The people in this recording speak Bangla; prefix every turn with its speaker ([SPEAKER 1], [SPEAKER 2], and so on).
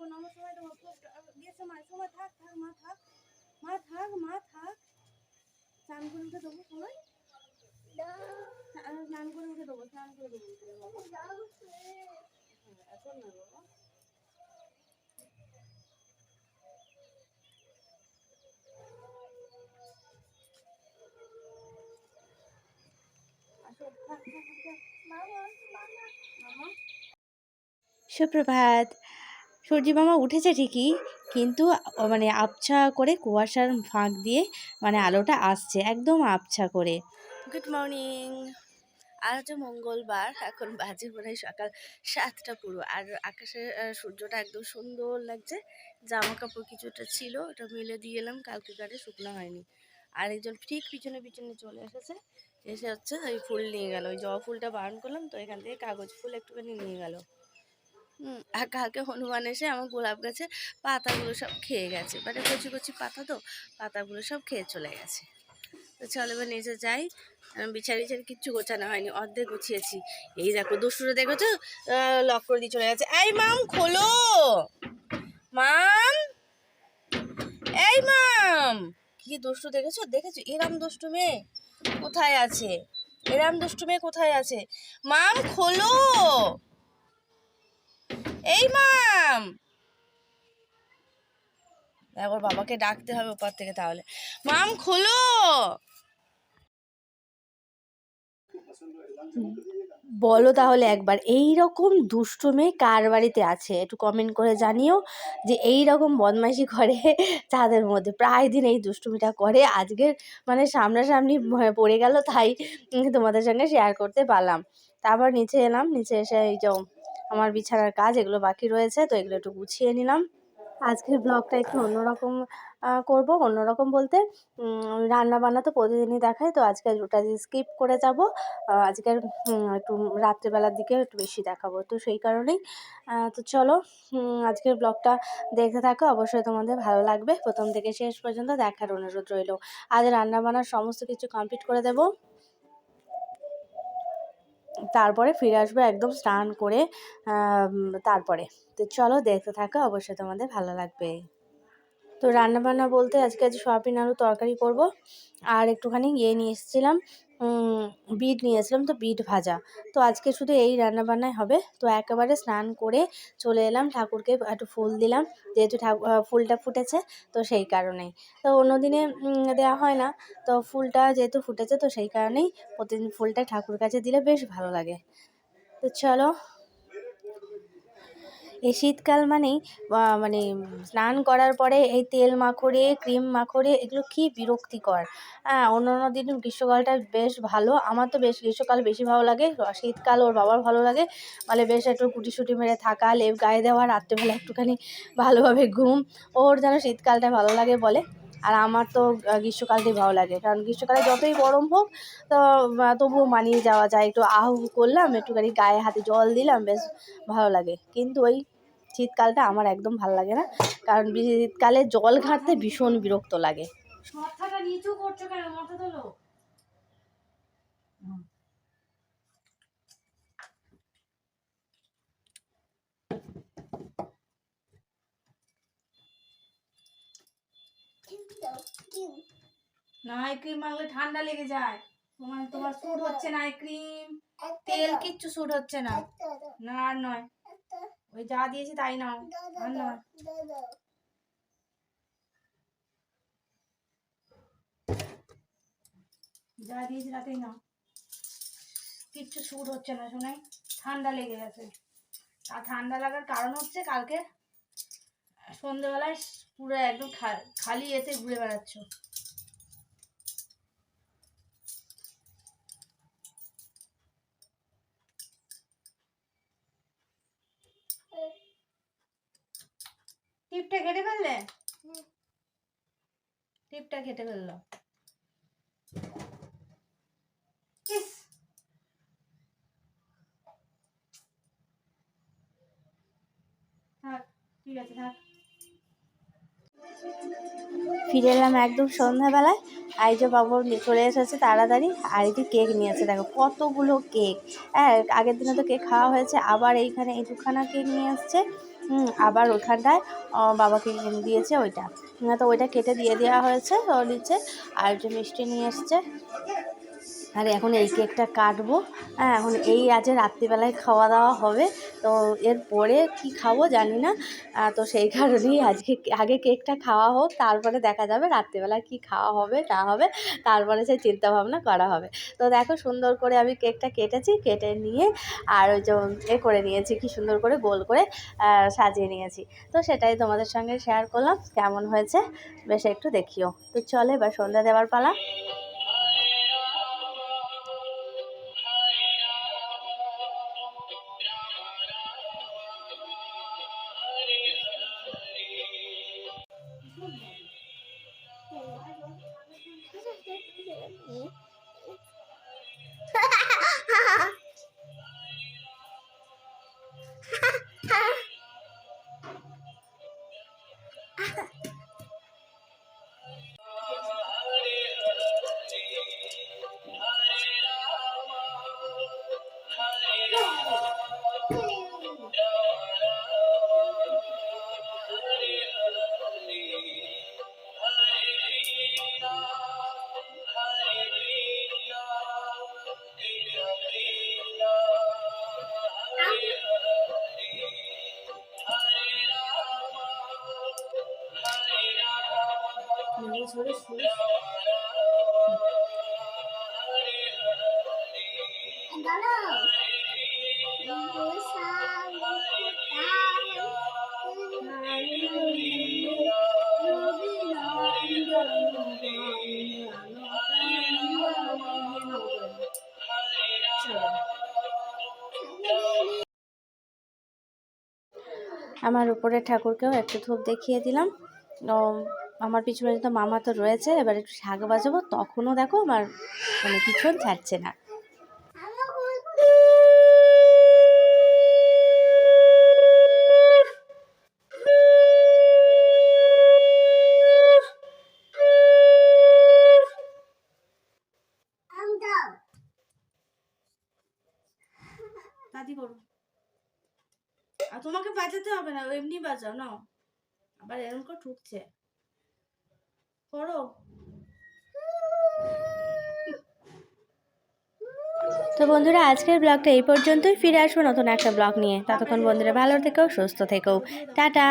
[SPEAKER 1] দেবো নামার সময় দেবো বিয়ের সময় সময় থাক থাক মা থাক মা থাক মা থাক। স্নান করে উঠে দেবো সময় স্নান করে উঠে দেবো স্নান করে দেবো বাবা। হ্যাঁ, এখন না বাবা।
[SPEAKER 2] সুপ্রভাত। সূর্যি মামা উঠেছে ঠিকই, কিন্তু মানে আবছা করে কুয়াশার ফাঁক দিয়ে মানে আলোটা আসছে, একদম আবছা করে। গুড মর্নিং আজ হচ্ছে মঙ্গলবার, এখন বাজে প্রায় সকাল সাতটা পুরো। আর আকাশে সূর্যটা একদম সুন্দর লাগছে। জামা কাপড় কিছুটা ছিল, ওটা মেলে দিয়ে এলাম, কালকে গাড়ি শুকনো হয়নি। আর একজন ঠিক পিছনে পিছনে চলে এসেছে, এসে হচ্ছে ওই ফুল নিয়ে গেল। ওই জবা ফুলটা বারণ করলাম, তো এখান থেকে কাগজ ফুল একটুখানি নিয়ে গেল। আর কালকে হনুমান এসে আমার গোলাপ গাছে পাতাগুলো সব খেয়ে গেছে। মানে কচি কচি পাতা তো, পাতাগুলো সব খেয়ে চলে গেছে। তো চলো এবার নিচে যাই। বিছারি বিছারি কিচ্ছু গোছানো হয়নি, অর্ধেক গুছিয়েছি। এই দেখো দুষ্টুরে দেখেছ? লক করে দিয়ে চলে গেছে। এই মাম, খোলো! মাম! এই মাম! কি দুষ্টু দেখেছ? দেখেছ? এরাম দুষ্টু মেয়ে কোথায় আছে? এরাম দুষ্টু মেয়ে কোথায় আছে? মাম, খোলো! এই, মাম! একবার বাবাকে ডাকতে হবে ওপার থেকে তাহলে। মাম, খোলো! বলো তাহলে একবার এই রকম দুষ্টু মেয়ে কার বাড়িতে আছে? একটু কমেন্ট করে জানিও যে এই রকম বদমাইশি করে তাদের মধ্যে। প্রায় দিন এই দুষ্টুমিটা করে। আজকের মানে সামনাসামনি পড়ে গেল, তাই তোমাদের সঙ্গে শেয়ার করতে পারলাম। তারপর নিচে এলাম, নিচে এসে এই যে আমার বিছানার কাজ এগুলো বাকি রয়েছে, তো এগুলো একটু গুছিয়ে নিলাম। আজকের ব্লগটা একটু অন্যরকম করব। অন্যরকম বলতে রান্না বান্না তো প্রতিদিনই দেখায় তো আজকে ওটা স্কিপ করে যাব। আজকের একটু রাত্রেবেলার দিকে একটু বেশি দেখাবো, তো সেই কারণেই। তো চলো আজকের ব্লগটা দেখতে থাকো, অবশ্যই তোমাদের ভালো লাগবে। প্রথম থেকে শেষ পর্যন্ত দেখার অনুরোধ রইল। আজ রান্না বান্নার সমস্ত কিছু কমপ্লিট করে দেবো। তারপরে ফিরে আসব একদম স্নান করে তারপরে। তো চলো দেখতে থাকো, অবশ্যই তোমাদের ভালো লাগবে। তো রান্নাবান্না বলতে আজকে আজ সয়াবিন আলু তরকারি করব, আর একটুখানি ইয়ে নিয়ে এসেছিলাম বিট নিয়েছিলাম তো বিট ভাজা। তো আজকে শুধু এই রান্না বান্নাই হবে। তো একেবারে স্নান করে চলে এলাম, ঠাকুরকে একটু ফুল দিলাম। যেহেতু ফুলটা ফুটেছে, তো সেই কারণেই। তো অন্য দিনে দেওয়া হয় না। তো ফুলটা যেহেতু ফুটেছে, তো সেই কারণেই প্রতিদিন ফুলটা ঠাকুর কাছে দিলে বেশ ভালো লাগে। তো চলো এই শীতকাল মানেই মানে স্নান করার পরে এই তেল মাখরে ক্রিম মাখরে এগুলো কী বিরক্তিকর। হ্যাঁ অন্য অন্য দিন গ্রীষ্মকালটা বেশ ভালো। আমার তো বেশ গ্রীষ্মকাল বেশি ভালো লাগে। শীতকাল ওর বাবার ভালো লাগে। মানে বেশ একটু কুটি শুটি মেরে থাকা, লেপ গায়ে দেওয়া, রাত্রেবেলা একটুখানি ভালোভাবে ঘুম। ওর যেন শীতকালটা ভালো লাগে বলে। আর আমার তো গ্রীষ্মকালটাই ভালো লাগে। কারণ গ্রীষ্মকালে যতই গরম হোক, তো তবুও মানিয়ে যাওয়া যায়। একটু আহ করলাম, একটুখানি গায়ে হাতে জল দিলাম বেশ ভালো লাগে। কিন্তু ওই শীতকালটা আমার একদম ভালো লাগে না। কারণ শীতকালে জল ঘাঁটতে ভীষণ বিরক্ত লাগে।
[SPEAKER 1] নিচু করছ কেন? মাথা তোলো। না ক্রিম মাখলে ঠান্ডা লেগে যায়। তোমার তোমার স্যুট হচ্ছে না এই ক্রিম তেল কিচ্ছু স্যুট হচ্ছে না। না আর নয়। ওই যা দিয়েছি তাই নাও। আর নয়। যা দিয়েছি তাতেই নাও। কিচ্ছু স্যুট হচ্ছে না শোনাই। ঠান্ডা লেগে গেছে। আর ঠান্ডা লাগার কারণ হচ্ছে কালকে সন্ধ্যেবেলায় পুরো একদম খালি এতে ঘুরে বেড়াচ্ছ। টিপটা কেটে ফেললে টিপটা কেটে ফেলল ঠিক আছে থাক।
[SPEAKER 2] ফিরে এলাম একদম সন্ধ্যাবেলায়। আইজো যে বাবু নিয়ে চলে এসেছে তাড়াতাড়ি। আর এটি কেক নিয়েছে দেখো কতগুলো কেক। হ্যাঁ আগের দিনে তো কেক খাওয়া হয়েছে আবার এইখানে এই কেক নিয়ে আসছে হুম, আবার ওইখানটায় বাবাকে দিয়েছে ওইটা। তো ওইটা কেটে দিয়ে দেওয়া হয়েছে ও নিচে আর যে মিষ্টি নিয়ে এসছে। আর এখন এই কেকটা কাটবো। হ্যাঁ এখন এই আজকে রাত্রিবেলায় খাওয়া দাওয়া হবে। তো এরপরে কি খাব জানি না। তো সেই কারণেই আজকে আগে কেকটা খাওয়া হোক, তারপরে দেখা যাবে রাত্রিবেলায় কি খাওয়া হবে, না হবে। তারপরে সেই চিন্তা ভাবনা করা হবে। তো দেখো সুন্দর করে আমি কেকটা কেটেছি, কেটে নিয়ে আর ওই যে এ করে নিয়েছি, কি সুন্দর করে গোল করে সাজিয়ে নিয়েছি। তো সেটাই তোমাদের সঙ্গে শেয়ার করলাম, কেমন হয়েছে, বেশ একটু দেখিও। তো চলে এবার সন্ধ্যা দেওয়ার পালা। Ah! আমার উপরে ঠাকুরকেও একটু ধূপ দেখিয়ে দিলাম। আমার পিছনে তো মামা তো রয়েছে, এবার একটু শাক বাজাবো, তখনও দেখো আমার মানে পিছন ছাড়ছে না। আর তোমাকে বাজাতে হবে না, এমনি বাজাও না আবার এরকম করে ঠুকছে। করো। তো বন্ধুরা আজকের ব্লগটা এই পর্যন্তই। ফিরে আসব নতুন একটা ব্লগ নিয়ে। ততক্ষণ বন্ধুরা ভালো থেকেও সুস্থ থেকো। টাটা।